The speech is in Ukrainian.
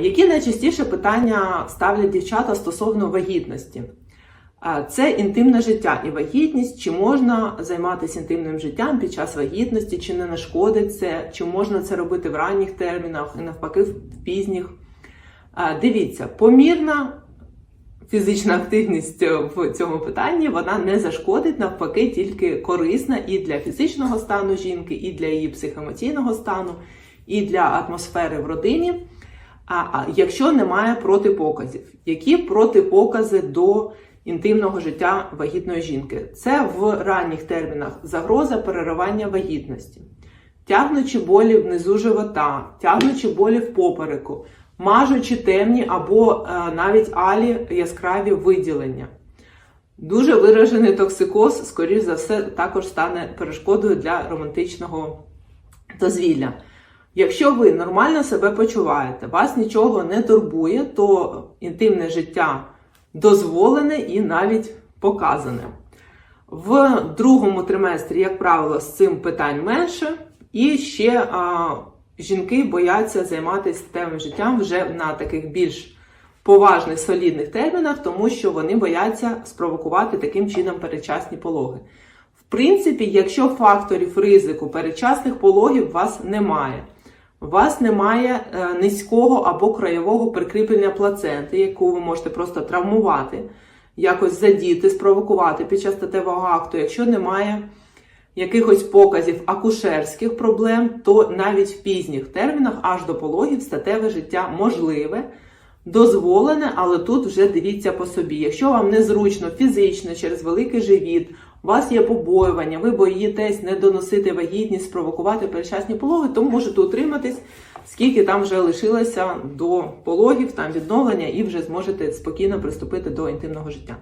Які найчастіше питання ставлять дівчата стосовно вагітності? Це інтимне життя і вагітність, чи можна займатися інтимним життям під час вагітності, чи не нашкодить це, чи можна це робити в ранніх термінах і навпаки в пізніх. Дивіться, помірна фізична активність в цьому питанні вона не зашкодить, навпаки, тільки корисна і для фізичного стану жінки, і для її психоемоційного стану, і для атмосфери в родині. А, якщо немає протипоказів, які протипокази до інтимного життя вагітної жінки? Це в ранніх термінах загроза переривання вагітності, тягнучі болі внизу живота, тягнучі болі в попереку, мажучі темні або е, навіть алі яскраві виділення. Дуже виражений токсикоз, скоріш за все, також стане перешкодою для романтичного дозвілля. Якщо ви нормально себе почуваєте, вас нічого не турбує, то інтимне життя дозволене і навіть показане. В другому триместрі, як правило, з цим питань менше, і ще а, жінки бояться займатися статевим життям вже на таких більш поважних солідних термінах, тому що вони бояться спровокувати таким чином передчасні пологи. В принципі, якщо факторів ризику передчасних пологів у вас немає, у вас немає е, низького або краєвого прикріплення плаценти, яку ви можете просто травмувати, якось задіти, спровокувати під час статевого акту. Якщо немає якихось показів акушерських проблем, то навіть в пізніх термінах аж до пологів статеве життя можливе, дозволене, але тут вже дивіться по собі. Якщо вам незручно фізично через великий живіт, у вас є побоювання, ви боїтесь не доносити вагітність, спровокувати передчасні пологи, то можете утриматись, скільки там вже лишилося до пологів, там відновлення, і вже зможете спокійно приступити до інтимного життя.